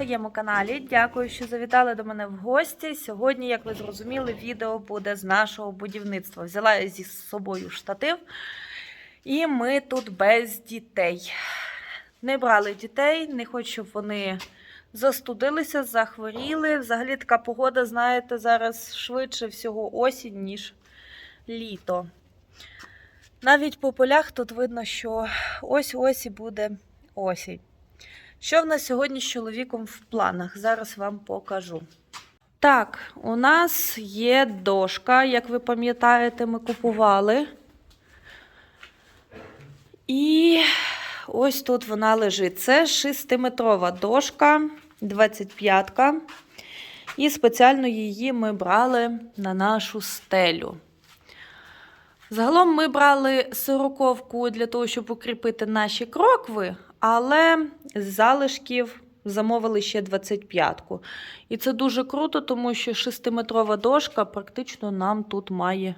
Своєму каналі. Дякую, що завітали до мене в гості. Сьогодні, як ви зрозуміли, відео буде з нашого будівництва. Взяла я зі собою штатив, і ми тут без дітей. Не брали дітей, не хочу, щоб вони застудилися, захворіли. Взагалі така погода, знаєте, зараз швидше всього осінь, ніж літо. Навіть по полях тут видно, що ось-ось і буде осінь. Що в нас сьогодні з чоловіком в планах? Зараз вам покажу. Так, у нас є дошка, як ви пам'ятаєте, ми купували. І ось тут вона лежить. Це 6-метрова дошка, 25-ка. І спеціально її ми брали на нашу стелю. Загалом ми брали сороковку для того, щоб укріпити наші крокви, але з залишків замовили ще 25-ку. І це дуже круто, тому що 6-метрова дошка практично нам тут має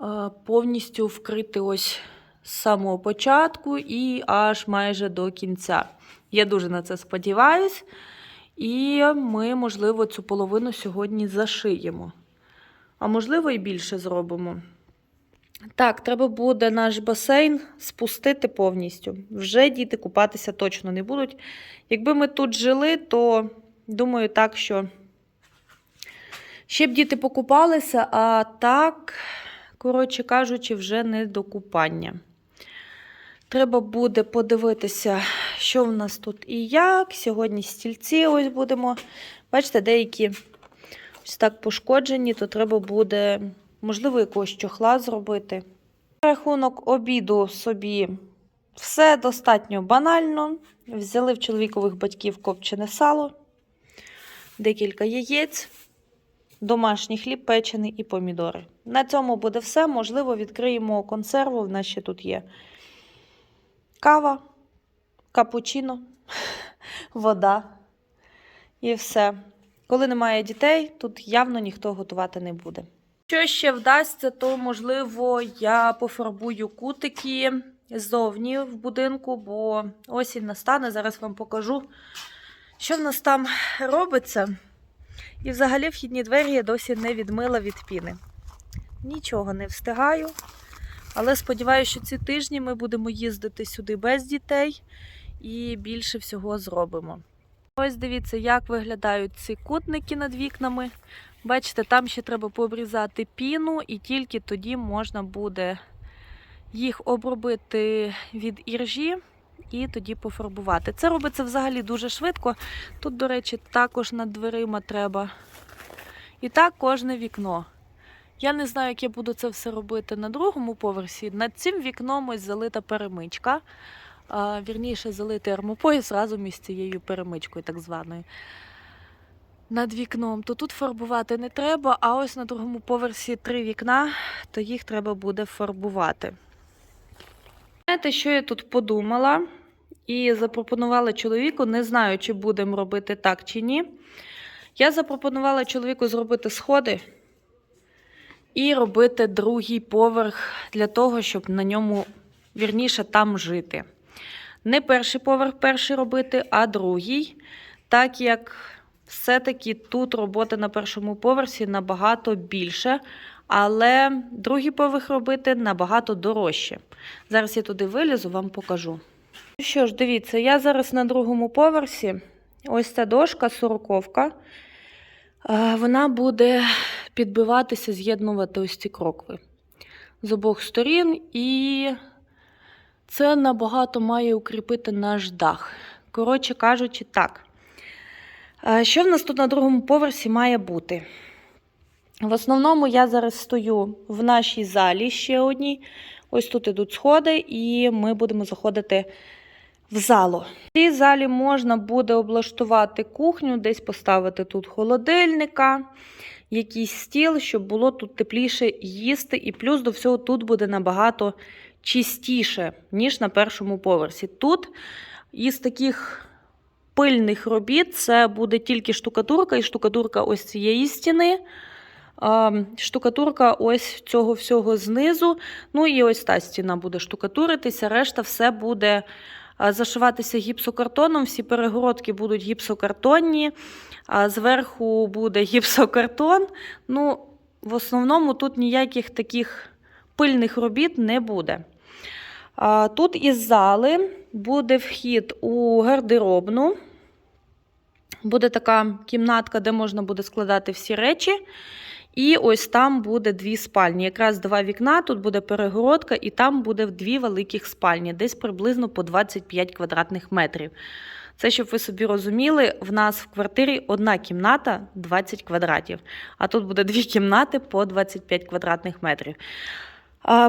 е, повністю вкрити ось з самого початку і аж майже до кінця. Я дуже на це сподіваюсь. І ми, можливо, цю половину сьогодні зашиємо. А можливо, і більше зробимо. Так, треба буде наш басейн спустити повністю. Вже діти купатися точно не будуть. Якби ми тут жили, то думаю, так, що ще б діти покупалися, а так, коротше кажучи, вже не до купання. Треба буде подивитися, що в нас тут і як. Сьогодні стільці ось будемо. Бачите, деякі ось так пошкоджені, то треба буде можливо, якогось чохла зробити. Рахунок обіду собі все достатньо банально. Взяли в чоловікових батьків копчене сало, декілька яєць, домашній хліб печений і помідори. На цьому буде все. Можливо, відкриємо консерву. В нас ще тут є кава, капучино, вода і все. Коли немає дітей, тут явно ніхто готувати не буде. Що ще вдасться, то можливо я пофарбую кутики ззовні в будинку, бо осінь настане. Зараз вам покажу, що в нас там робиться. І взагалі вхідні двері я досі не відмила від піни. Нічого не встигаю. Але сподіваюся, що ці тижні ми будемо їздити сюди без дітей і більше всього зробимо. Ось дивіться, як виглядають ці кутники над вікнами. Бачите, там ще треба пообрізати піну, і тільки тоді можна буде їх обробити від іржі і тоді пофарбувати. Це робиться взагалі дуже швидко. Тут, до речі, також над дверима треба. І так кожне вікно. Я не знаю, як я буду це все робити на другому поверсі. Над цим вікном ось залита перемичка. Вірніше, залити армопояс разом із цією перемичкою, так званою над вікном, то тут фарбувати не треба, а ось на другому поверсі три вікна, то їх треба буде фарбувати. Знаєте, що я тут подумала і запропонувала чоловіку, не знаю, чи будемо робити так чи ні. Я запропонувала чоловіку зробити сходи і робити другий поверх для того, щоб на ньому вірніше там жити. Не перший поверх перший робити, а другий, так як все-таки тут роботи на першому поверсі набагато більше, але другий поверх робити набагато дорожче. Зараз я туди вилізу, вам покажу. Ну що ж, дивіться, я зараз на другому поверсі. Ось ця дошка, сороковка. Вона буде підбиватися, з'єднувати ось ці крокви з обох сторін, і це набагато має укріпити наш дах. Коротше кажучи, так. Що в нас тут на другому поверсі має бути? В основному я зараз стою в нашій залі ще одній. Ось тут ідуть сходи, і ми будемо заходити в залу. В цій залі можна буде облаштувати кухню, десь поставити тут холодильника, якийсь стіл, щоб було тут тепліше їсти. І плюс до всього тут буде набагато чистіше, ніж на першому поверсі. Тут із таких пильних робіт це буде тільки штукатурка, і штукатурка ось цієї стіни. Штукатурка ось цього всього знизу. Ну і ось та стіна буде штукатуритися, решта все буде зашиватися гіпсокартоном. Всі перегородки будуть гіпсокартонні, а зверху буде гіпсокартон. Ну, в основному тут ніяких таких пильних робіт не буде. Тут із зали буде вхід у гардеробну. Буде така кімнатка, де можна буде складати всі речі. І ось там буде дві спальні. Якраз два вікна, тут буде перегородка, і там буде дві великих спальні, десь приблизно по 25 квадратних метрів. Це, щоб ви собі розуміли, в нас в квартирі одна кімната 20 квадратів, а тут буде дві кімнати по 25 квадратних метрів.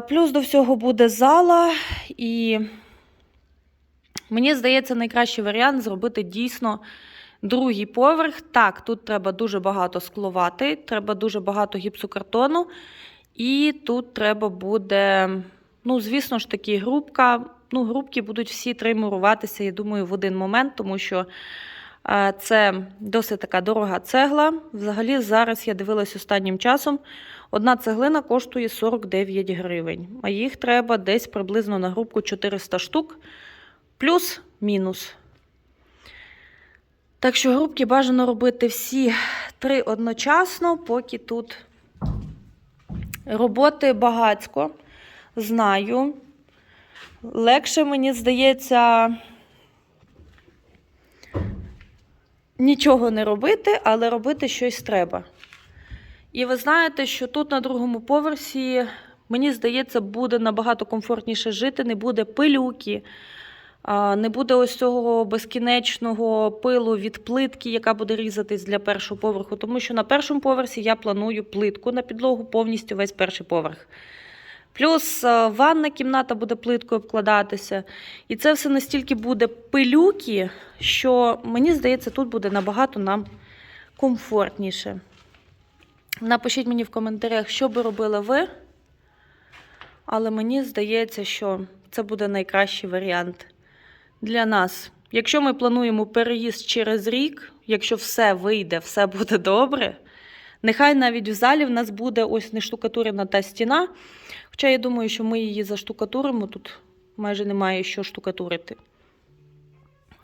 Плюс до всього буде зала, і мені здається, найкращий варіант зробити дійсно другий поверх. Так, тут треба дуже багато скловати, треба дуже багато гіпсокартону, і тут треба буде, ну, звісно ж таки, грубка. Ну, грубки будуть всі три муруватися, я думаю, в один момент, тому що е, це досить така дорога цегла. Взагалі, зараз я дивилась останнім часом. Одна цеглина коштує 49 гривень, а їх треба десь приблизно на грубку 400 штук, плюс-мінус. Так що грубки бажано робити всі три одночасно, поки тут роботи багацько. Знаю. Легше, мені здається, нічого не робити, але робити щось треба. І ви знаєте, що тут на другому поверсі, мені здається, буде набагато комфортніше жити, не буде пилюки, не буде ось цього безкінечного пилу від плитки, яка буде різатись для першого поверху. Тому що на першому поверсі я планую плитку на підлогу повністю весь перший поверх. Плюс е, ванна кімната буде плиткою обкладатися. І це все настільки буде пилюки, що мені здається, тут буде набагато нам комфортніше. Напишіть мені в коментарях, що би робили ви. Але мені здається, що це буде найкращий варіант для нас. Якщо ми плануємо переїзд через рік, якщо все вийде, все буде добре. Нехай навіть в залі в нас буде ось не штукатурена та стіна. Хоча я думаю, що ми її заштукатуримо, тут майже немає що штукатурити.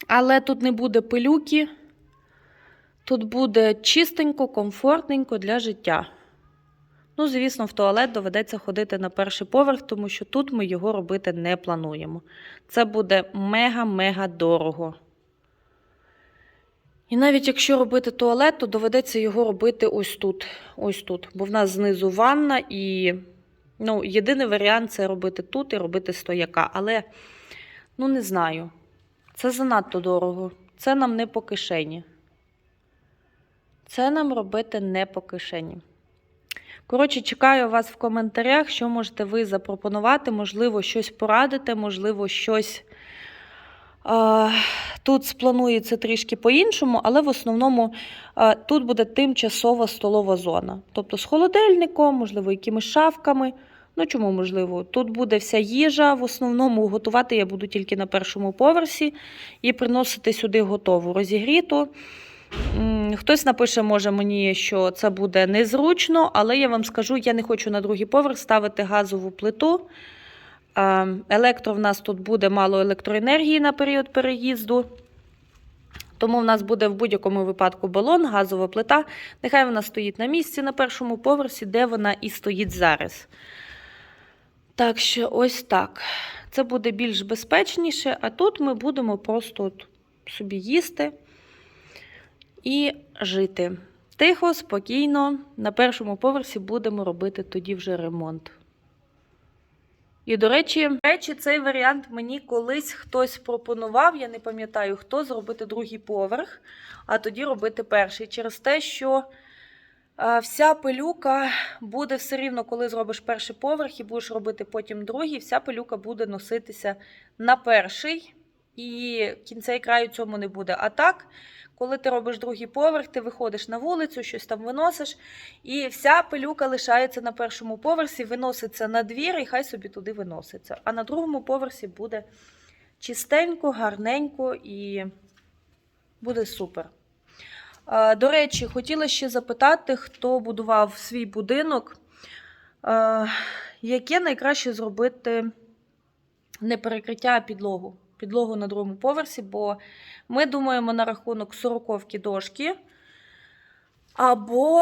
Але тут не буде пилюки, тут буде чистенько, комфортненько для життя. Ну, звісно, в туалет доведеться ходити на перший поверх, тому що тут ми його робити не плануємо. Це буде мега-мега дорого. І навіть якщо робити туалет, то доведеться його робити ось тут. Ось тут. Бо в нас знизу ванна, і ну, єдиний варіант це робити тут і робити стояка. Але, ну, не знаю. Це занадто дорого. Це нам не по кишені. Це нам робити не по кишені. Коротше, чекаю вас в коментарях, що можете ви запропонувати, можливо, щось порадити, можливо, щось. Е, Тут спланується трішки по-іншому, але в основному е, тут буде тимчасова столова зона. Тобто з холодильником, можливо, якимись шафками. Ну, чому можливо? Тут буде вся їжа. В основному готувати я буду тільки на першому поверсі і приносити сюди готову розігріту. Хтось напише, може мені, що це буде незручно, але я вам скажу, я не хочу на другий поверх ставити газову плиту. Електро в нас тут буде мало електроенергії на період переїзду. Тому в нас буде в будь-якому випадку балон, газова плита. Нехай вона стоїть на місці на першому поверсі, де вона і стоїть зараз. Так що ось так. Це буде більш безпечніше, а тут ми будемо просто от собі їсти і жити. Тихо, спокійно. На першому поверсі будемо робити тоді вже ремонт. І, до речі, речі, цей варіант мені колись хтось пропонував, я не пам'ятаю хто, зробити другий поверх, а тоді робити перший. Через те, що вся пилюка буде все рівно, коли зробиш перший поверх і будеш робити потім другий, вся пилюка буде носитися на перший, і кінця і краю цьому не буде. А так, коли ти робиш другий поверх, ти виходиш на вулицю, щось там виносиш, і вся пилюка лишається на першому поверсі, виноситься на двір і хай собі туди виноситься. А на другому поверсі буде чистенько, гарненько і буде супер. До речі, хотіла ще запитати, хто будував свій будинок, яке найкраще зробити не перекриття, підлогу. Підлогу на другому поверсі, бо ми думаємо на рахунок сороковки дошки або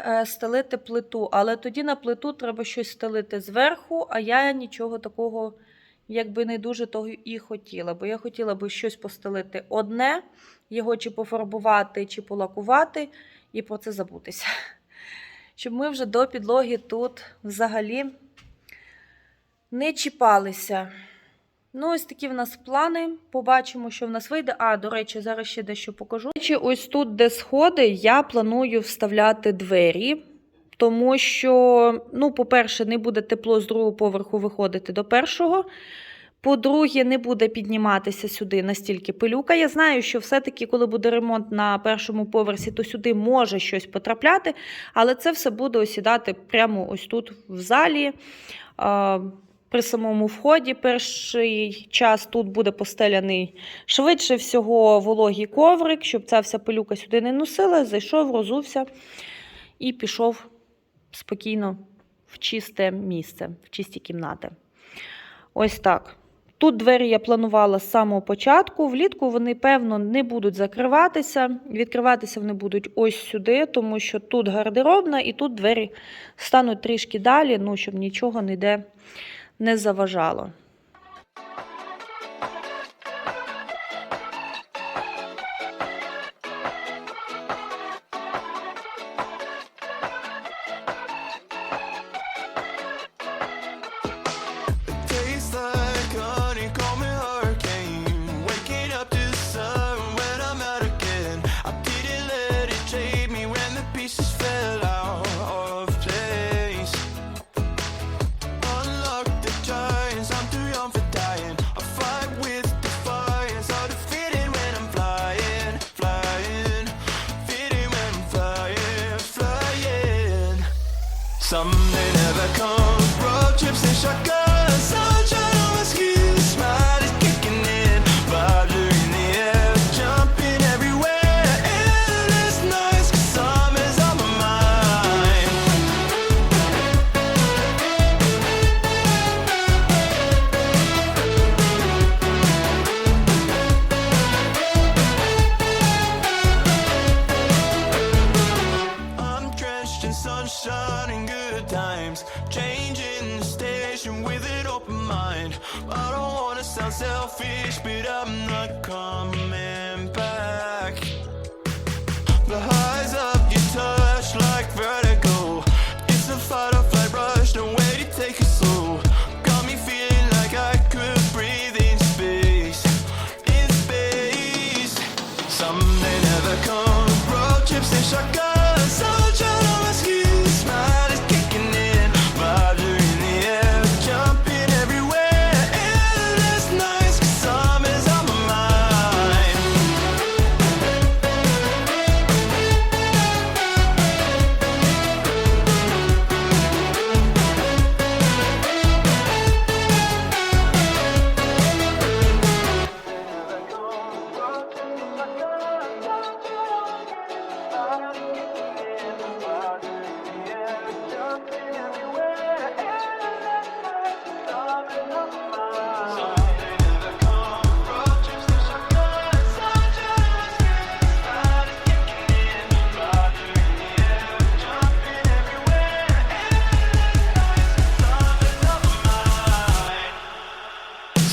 е, стелити плиту. Але тоді на плиту треба щось стелити зверху, а я нічого такого якби не дуже того і хотіла. Бо я хотіла би щось постелити одне, його чи пофарбувати, чи полакувати, і про це забутися. Щоб ми вже до підлоги тут взагалі не чіпалися. Ну, ось такі в нас плани. Побачимо, що в нас вийде. А, до речі, зараз ще дещо покажу. Речі, ось тут, де сходи, я планую вставляти двері. Тому що, ну, по-перше, не буде тепло з другого поверху виходити до першого. По-друге, не буде підніматися сюди настільки пилюка. Я знаю, що все-таки, коли буде ремонт на першому поверсі, то сюди може щось потрапляти, але це все буде осідати прямо ось тут в залі. При самому вході перший час тут буде постеляний швидше всього вологий коврик, щоб ця вся пилюка сюди не носила. Зайшов, розувся і пішов спокійно в чисте місце, в чисті кімнати. Ось так. Тут двері я планувала з самого початку. Влітку вони, певно, не будуть закриватися. Відкриватися вони будуть ось сюди, тому що тут гардеробна, і тут двері стануть трішки далі, ну, щоб нічого ніде не заважало.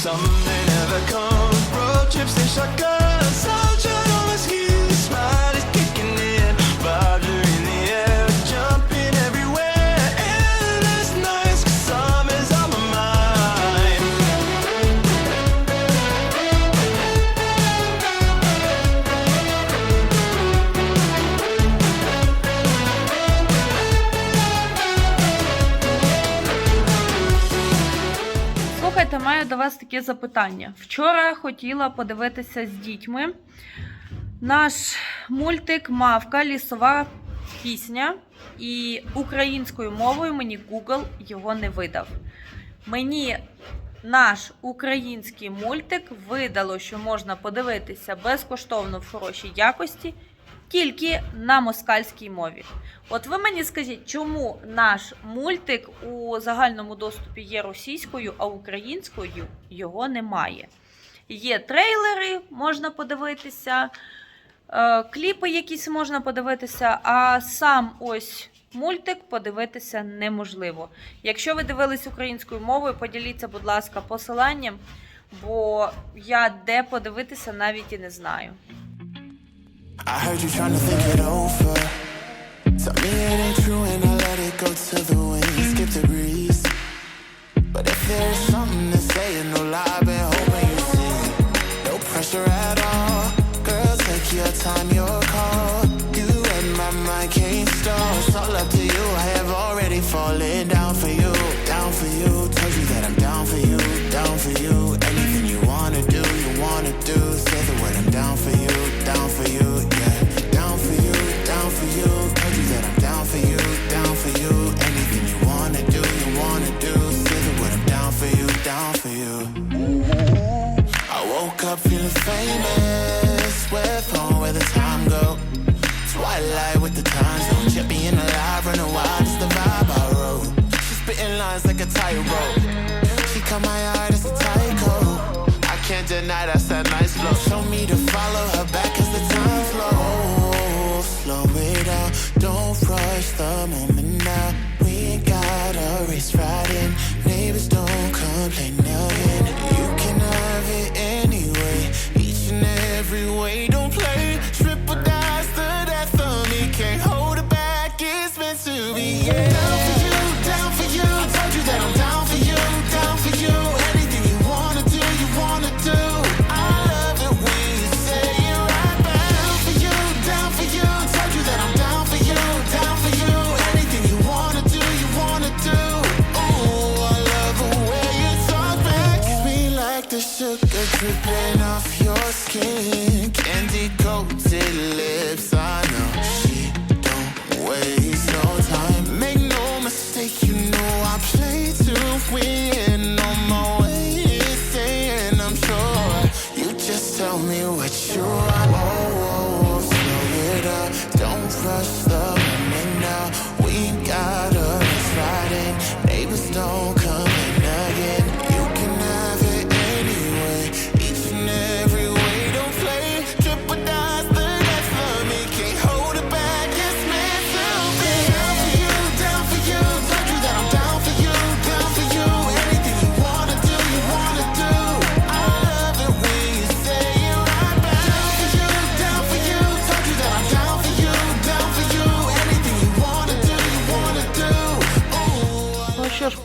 Someday never comes. Road trips and shotguns. До вас таке запитання. Вчора хотіла подивитися з дітьми наш мультик Мавка лісова пісня, і українською мовою мені Google його не видав. Мені наш український мультик видало, що можна подивитися безкоштовно в хорошій якості тільки на москальській мові. От ви мені скажіть, чому наш мультик у загальному доступі є російською, а українською його немає? Є трейлери, можна подивитися, е, кліпи якісь можна подивитися, а сам ось мультик подивитися неможливо. Якщо ви дивились українською мовою, поділіться, будь ласка, посиланням, бо я де подивитися навіть і не знаю. I heard you trying to think it over. Tell me it ain't true and I let it go to the wind. Skip the breeze. Lines like a tightrope. She caught my eye, it's a tyco. I can't deny that's that nice flow. Show me to follow her back as the time flows. Slow it down, don't rush the moment now. We ain't got a race riding. Neighbors don't complain again. You can have it anyway, each and every way. everything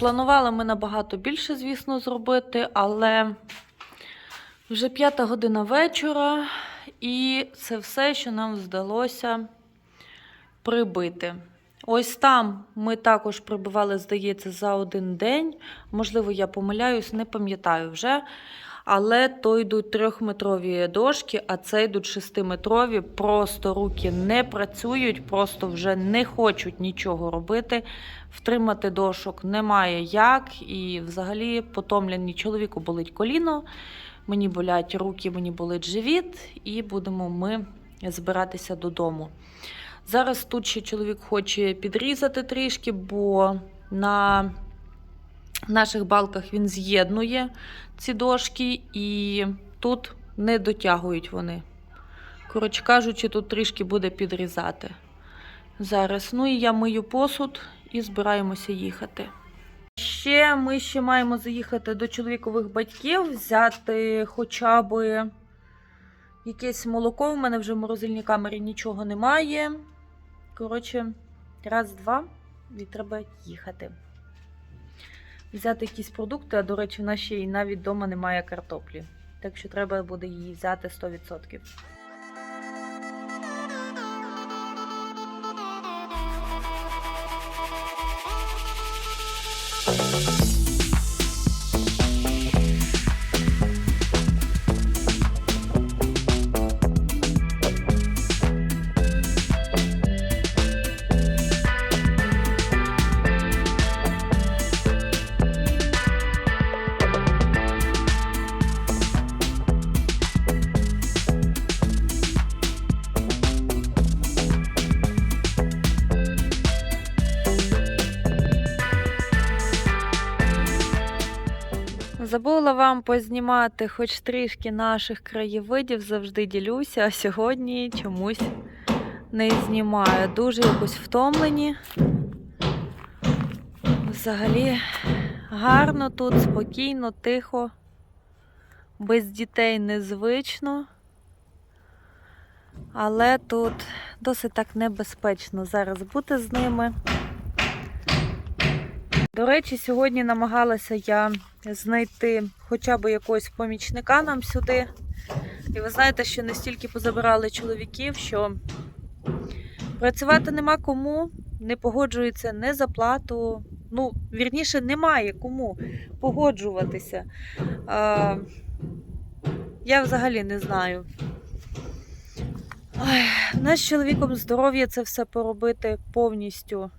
планували ми набагато більше, звісно, зробити, але вже п'ята година вечора, і це все, що нам вдалося прибити. Ось там ми також прибивали, здається, за один день. Можливо, я помиляюсь, не пам'ятаю вже. Але то йдуть трьохметрові дошки, а це йдуть шестиметрові. Просто руки не працюють, просто вже не хочуть нічого робити. Втримати дошок немає як. І взагалі потомлені чоловіку болить коліно, мені болять руки, мені болить живіт, і будемо ми збиратися додому. Зараз тут ще чоловік хоче підрізати трішки, бо на наших балках він з'єднує ці дошки, і тут не дотягують вони. Коротше кажучи, тут трішки буде підрізати. Зараз. Ну і я мию посуд і збираємося їхати. Ще ми ще маємо заїхати до чоловікових батьків, взяти хоча б якесь молоко. У мене вже в морозильній камері нічого немає. Коротше, раз, два, і треба їхати. Взяти якісь продукти, а до речі, в нас навіть вдома немає картоплі. Так що треба буде її взяти 100%. Забула вам познімати хоч трішки наших краєвидів, завжди ділюся, а сьогодні чомусь не знімаю. Дуже якось втомлені. Взагалі гарно тут, спокійно, тихо, без дітей незвично. Але тут досить так небезпечно зараз бути з ними. До речі, сьогодні намагалася я знайти хоча б якогось помічника нам сюди. І ви знаєте, що настільки позабирали чоловіків, що працювати нема кому, не погоджується не за плату. Ну, вірніше, немає кому погоджуватися. А, я взагалі не знаю. Ой, в нас з чоловіком здоров'я це все поробити повністю.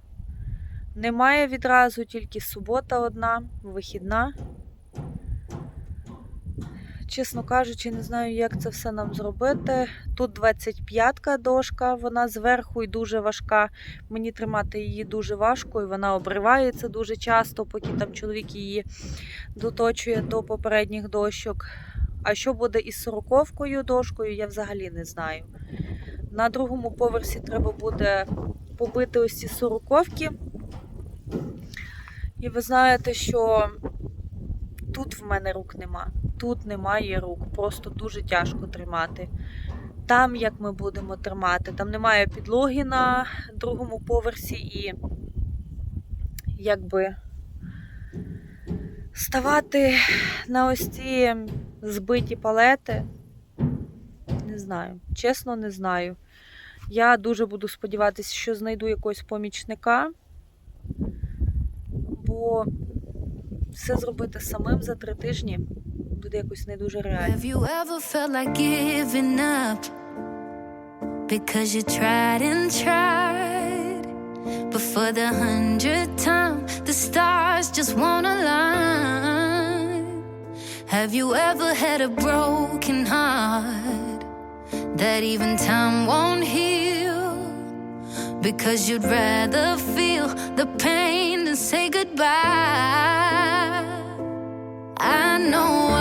Немає відразу, тільки субота одна, вихідна. Чесно кажучи, не знаю, як це все нам зробити. Тут 25-ка дошка, вона зверху і дуже важка. Мені тримати її дуже важко, і вона обривається дуже часто, поки там чоловік її доточує до попередніх дощок. А що буде із 40-кою дошкою, я взагалі не знаю. На другому поверсі треба буде побити ось ці 40-ки. І ви знаєте, що тут в мене рук нема. Тут немає рук, просто дуже тяжко тримати. Там як ми будемо тримати, там немає підлоги на другому поверсі і якби ставати на ось ці збиті палети. Не знаю, чесно, не знаю. Я дуже буду сподіватися, що знайду якогось помічника бо все зробити самим за три тижні буде якось не дуже реально. Have you ever felt like giving up? Because you tried and tried. But for the hundredth time, the stars just won't align. Have you ever had a broken heart that even time won't heal? Because you'd rather feel the pain goodbye. I know